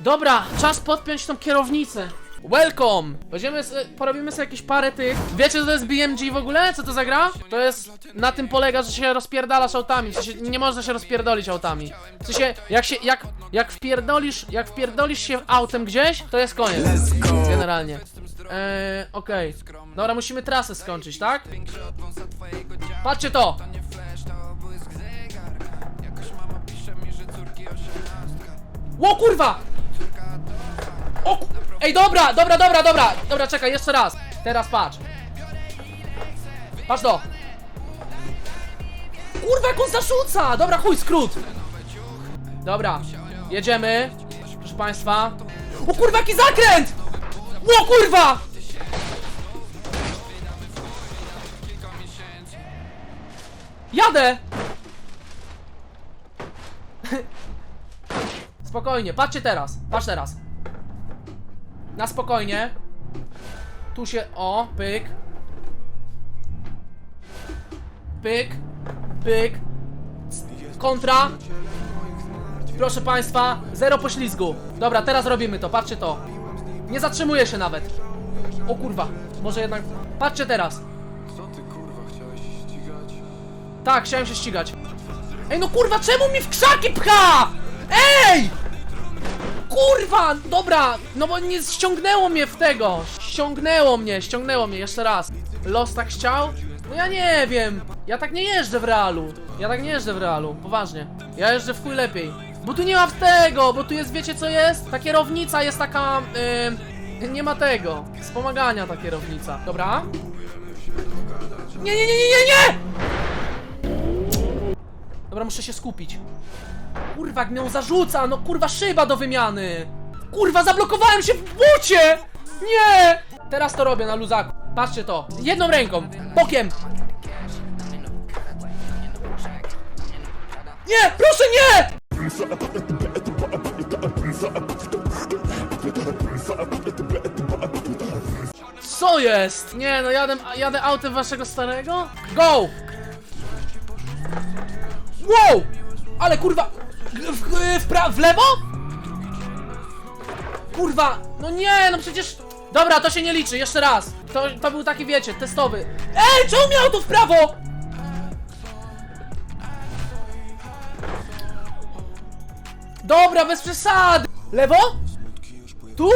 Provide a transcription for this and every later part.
Dobra, czas podpiąć tą kierownicę. Welcome! Weźmiemy, sobie- porobimy sobie jakieś parę tych. Wiecie co to jest BMG w ogóle? Co to za gra? To jest, na tym polega, że się rozpierdalasz autami. W sensie, nie można się rozpierdolić autami. W sensie, jak się, jak, jak wpierdolisz, jak wpierdolisz się autem gdzieś, to jest koniec. Generalnie. Eee, okej. Dobra, musimy trasę skończyć, tak? Patrzcie to! Ło kurwa! O. Ej, dobra, dobra, dobra, dobra! Dobra, czekaj, jeszcze raz. Teraz patrz. Patrz to. Kurwa, jak on zarzuca! Dobra, chuj, skrót. Dobra, jedziemy. Proszę państwa. O kurwa, jaki zakręt! Ło kurwa! Jadę! Spokojnie, patrzcie teraz, patrz teraz. Na spokojnie. Tu się, o, pyk. Pyk, pyk. Kontra. Proszę państwa, zero poślizgu. Dobra, teraz robimy to, patrzcie to. Nie zatrzymuję się nawet. O kurwa, może jednak... Patrzcie teraz. Co ty kurwa chciałeś się ścigać? Tak, chciałem się ścigać. Ej, no kurwa, czemu mi w krzaki pcha? Ej! Kurwa, dobra, no bo nie ściągnęło mnie w tego. Ściągnęło mnie, ściągnęło mnie, jeszcze raz. Los tak chciał? No ja nie wiem. Ja tak nie jeżdżę w realu. Ja tak nie jeżdżę w realu, poważnie. Ja jeżdżę w chuj lepiej. Bo tu nie ma tego, bo tu jest, wiecie co jest? Ta kierownica jest taka... Yy, nie ma tego. Wspomagania ta kierownica. Dobra. Nie, nie, nie, nie, nie, nie! Dobra, muszę się skupić. Kurwa, jak mnie zarzuca, no kurwa, szyba do wymiany. Kurwa, zablokowałem się w bucie! Nie! Teraz to robię na luzaku. Patrzcie to. Jedną ręką, bokiem. Nie, proszę nie! Co jest? Nie, no jadę, jadę autem waszego starego? Go! Wow! Ale kurwa! W, w, pra- w lewo? Kurwa! No nie, no przecież... Dobra, to się nie liczy, jeszcze raz. To, to był taki, wiecie, testowy. Ej, czemu miał to w prawo? Dobra, bez przesady. Lewo? Tu?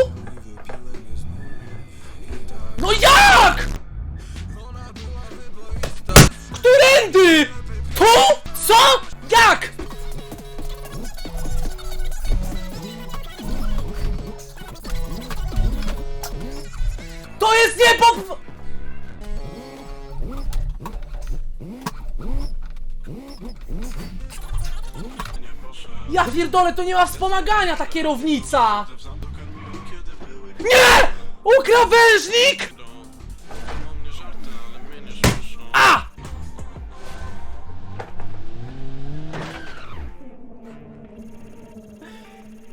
To jest nie po... Ja pierdolę, to nie ma wspomagania ta kierownica! Nie! Ukrawężnik! A!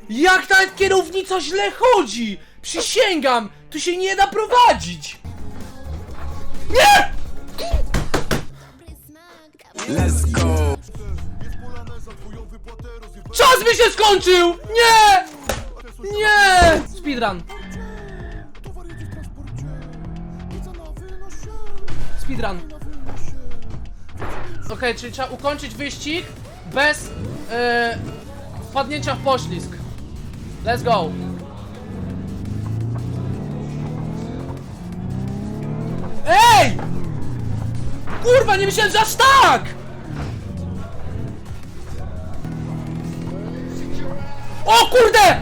Jak ta kierownica źle chodzi! Przysięgam! Tu się nie da prowadzić! Nie! Let's go! Czas mi się skończył! Nie! Nie! Speedrun. Speedrun. Okej, czyli trzeba ukończyć wyścig bez e, wpadnięcia w poślizg. Let's go. Kurwa, nie myślałem, że aż tak! O kurde!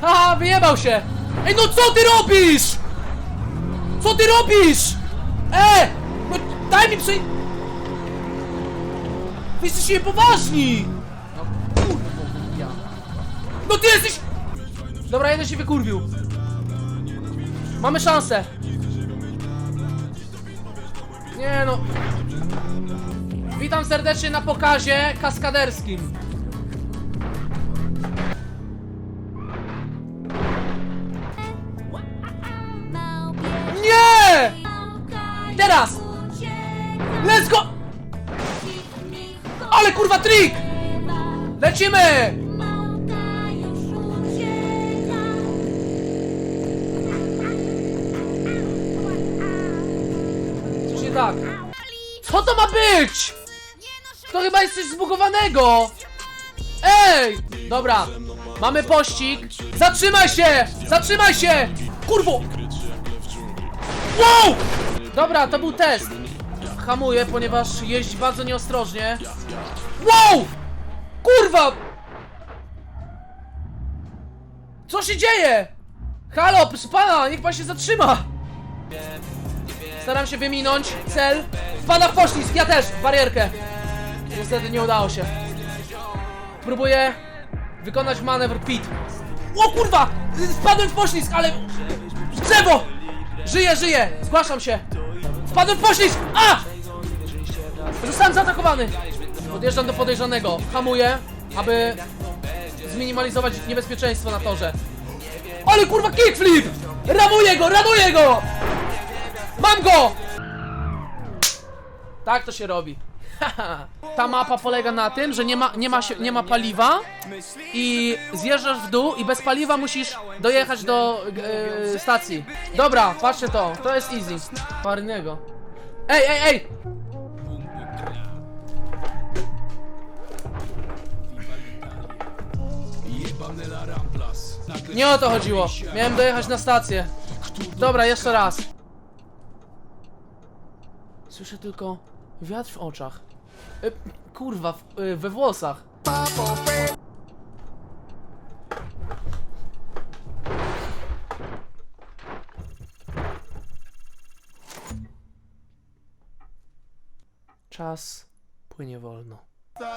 Haha, wyjebał się! Ej, no co ty robisz? Co ty robisz? E! No daj mi przej... Wy jesteście niepoważni! No. No ty jesteś... Dobra, jeden się wykurwił. Mamy szansę. Nie no. Witam serdecznie na pokazie kaskaderskim. Nie! Teraz! Let's go! kurwa trik! Lecimy! Tak. Co to ma być? To chyba jest coś zbugowanego! Ej! Dobra, mamy pościg. Zatrzymaj się! Zatrzymaj się! Kurwo! Wow! Dobra, to był test. Hamuję, ponieważ jeździ bardzo nieostrożnie. Wow! Kurwa! Co się dzieje? Halo, proszę pana, niech pan się zatrzyma! Staram się wyminąć cel. Wpada w poślizg, ja też, w barierkę. Niestety nie udało się. Próbuję wykonać manewr pit. O kurwa! Spadłem w poślizg, ale... W drzewo! Żyję, żyję! Zgłaszam się! Wpadłem w poślizg! A! Zostałem zaatakowany! Podjeżdżam do podejrzanego. Hamuję, aby zminimalizować niebezpieczeństwo na torze. Ale kurwa kickflip! Ramuję go, ramuję go! Mam go! Tak to się robi. Ta mapa polega na tym, że nie ma, nie ma, się, nie ma paliwa i zjeżdżasz w dół i bez paliwa musisz dojechać do e, stacji. Dobra, patrzcie to, to jest easy. Parnego. Ej, ej, ej! Nie o to chodziło. Miałem dojechać na stację. Dobra, jeszcze raz. Słyszę tylko wiatr w oczach. E, kurwa, w, e, we włosach. Czas płynie wolno.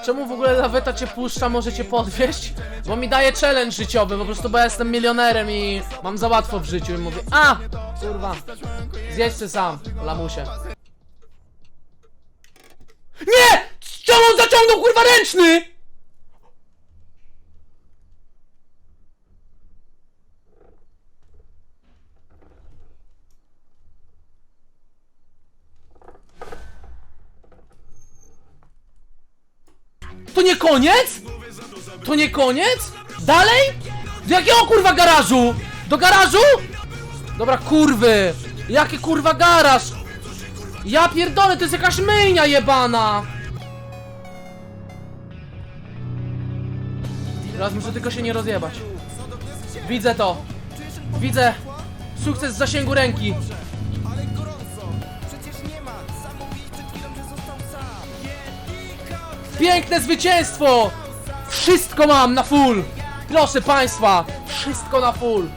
Czemu w ogóle laweta cię puszcza, może cię podwieźć? Bo mi daje challenge życiowy, po prostu bo ja jestem milionerem i mam za łatwo w życiu i mówię A! Kurwa, zjedź ty sam, lamusie. Nie! Czemu on zaciągnął kurwa ręczny? To nie koniec? To nie koniec? Dalej? Do jakiego kurwa garażu? Do garażu? Dobra, kurwy! Jaki kurwa garaż? Ja pierdolę, to jest jakaś myjnia jebana! Teraz muszę tylko się nie rozjebać. Widzę to. Widzę. Sukces z zasięgu ręki. Piękne zwycięstwo! Wszystko mam na full! Proszę państwa, wszystko na full!